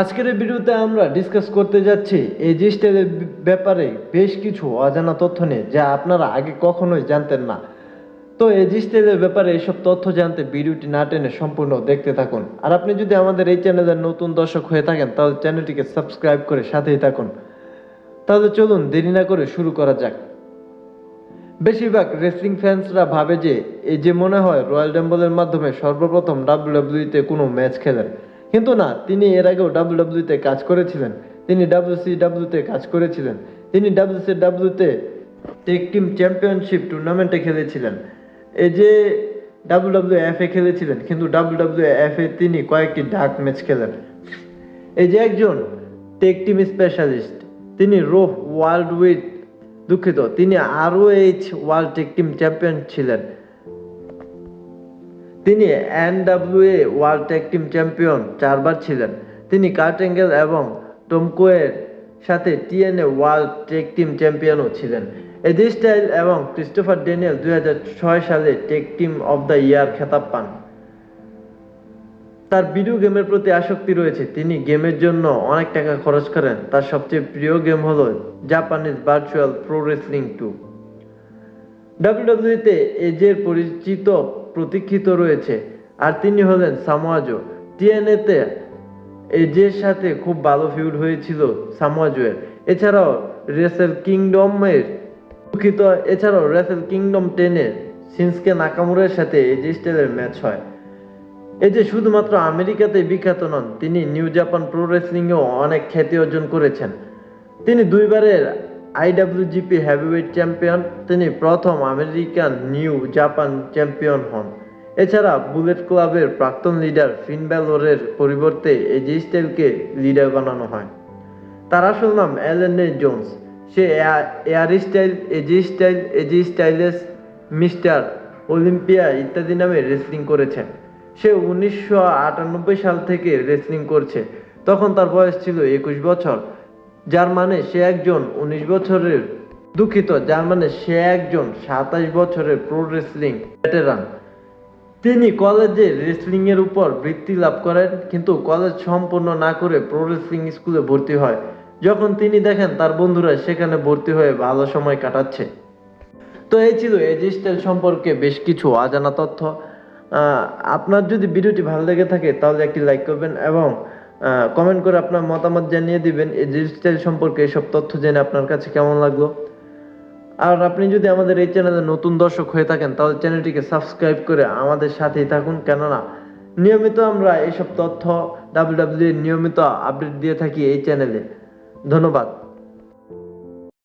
আজকের ভিডিওতে আমরা ডিসকাস করতে যাচ্ছি এই জিস্টেলের ব্যাপারে বেশ কিছু অজানা তথ্য নিয়ে যা আপনারা আগে কখনোই জানতেন না। তো এই জিস্টেলের ব্যাপারে এইসব তথ্য জানতে ভিডিওটি না টেনে সম্পূর্ণ দেখতে থাকুন। আর আপনি যদি আমাদের এই চ্যানেলের নতুন দর্শক হয়ে থাকেন, তাহলে চ্যানেলটিকে সাবস্ক্রাইব করে সাথেই থাকুন। তাহলে চলুন দেরি না করে শুরু করা যাক। বেশিরভাগ রেসলিং ফ্যান্সরা ভাবে যে, এই যে মনে হয় রয়্যাল ডেম্বলের মাধ্যমে সর্বপ্রথম ডাব্লিউডাব্লিউতে কোনো ম্যাচ খেলেন। কিন্তু না, তিনি এর আগেও ডাব্লিউডাব্লিউতে কাজ করেছিলেন। তিনি ডাব্লিউসিডাব্লিউতে কাজ করেছিলেন। তিনি ডাব্লিউসিডাব্লিউতে টেক টিম চ্যাম্পিয়নশিপ টুর্নামেন্টে খেলেছিলেন। এই যে ডাব্লিউডাব্লিউ এফ এ খেলেছিলেন, কিন্তু ডাব্লিউডাব্লিউ এফ এ তিনি কয়েকটি ডাক ম্যাচ খেলেন। এই যে একজন টেক টিম স্পেশালিস্ট তিনি রোহ ওয়ার্ল্ড উইথ দুঃখিত, তিনি আরও H world tag team champion ছিলেন। তিনি NWA world tag team champion চারবার ছিলেন। তিনি কার্ট অ্যাঙ্গেল এবং টমকোয়ের সাথে টিএনএ ওয়ার্ল্ড টেক টিম চ্যাম্পিয়নও ছিলেন। এজি স্টাইল এবং ক্রিস্টোফার ড্যানিয়েল দু হাজার ছয় সালে tag team of the year খেতাব পান। তার ভিডিও গেমের প্রতি আসক্তি রয়েছে। তিনি গেমের জন্য অনেক টাকা খরচ করেন। তার সবচেয়ে প্রিয় গেম হলো Japanese virtual pro wrestling two. ডাব্লিউডাব্লিউতে এজের পরিচিত প্রতীক্ষিত রয়েছে। আর তিনি হলেন সামোয়াজো। টিএনএতে এজের সাথে খুব ভালো ফিউড হয়েছিল সামোয়াজোয়ের। এছাড়াও রেসেল কিংডমের দুঃখিত, এছাড়াও রেসেল কিংডম টেনের সিন্সকে নাকামুরের সাথে এজে স্টাইলের ম্যাচ হয়। এই যে শুধুমাত্র আমেরিকাতে বিখ্যাত নন, তিনি নিউ জাপান প্রো রেসলিংয়েও অনেক খ্যাতি অর্জন করেছেন। তিনি দুইবারের আইডাব্লিউজিপি হেভিওয়েট চ্যাম্পিয়ন, তিনি প্রথম আমেরিকান নিউ জাপান চ্যাম্পিয়ন হন। এছাড়া বুলেট ক্লাবের প্রাক্তন লিডার ফিন ব্যালোরের পরিবর্তে এজি স্টাইলকে লিডার বানানো হয়। তার আসল নাম Allen A. Jones. Say air style, AJ style, AJ styles, mister Olympia ইত্যাদি নামে রেসলিং করেছেন। সে উনিশশো আটানব্বই সাল থেকে রেসলিং করছে। তখন তার বয়স ছিল একুশ বছর। যার মানে সে একজন উনিশ বছরের দুঃখিত যার মানে সে একজন সাতাশ বছরের প্রো রেসলিং ভেটেরান তিনি কলেজে রেসলিং এর উপর বৃত্তি লাভ করেন, কিন্তু কলেজ সম্পূর্ণ না করে প্রো রেসলিং স্কুলে ভর্তি হয়। যখন তিনি দেখেন তার বন্ধুরা সেখানে ভর্তি হয়ে ভালো সময় কাটাচ্ছে। তো এই ছিল এজি স্টাইল সম্পর্কে বেশ কিছু অজানা তথ্য। আপনার যদি ভিডিওটি ভালো লেগে থাকে তাহলে একটি লাইক করবেন এবং কমেন্ট করে আপনার মতামত জানিয়ে দিবেন। এই ডিজিটাল সম্পর্কে এসব তথ্য জেনে আপনার কাছে কেমন লাগল? আর আপনি যদি আমাদের এই চ্যানেলে নতুন দর্শক হয়ে থাকেন, তাহলে চ্যানেলটিকে সাবস্ক্রাইব করে আমাদের সাথেই থাকুন। কেননা, নিয়মিত আমরা এইসব তথ্য ডাব্লিউ নিয়মিত আপডেট দিয়ে থাকি এই চ্যানেলে ধন্যবাদ।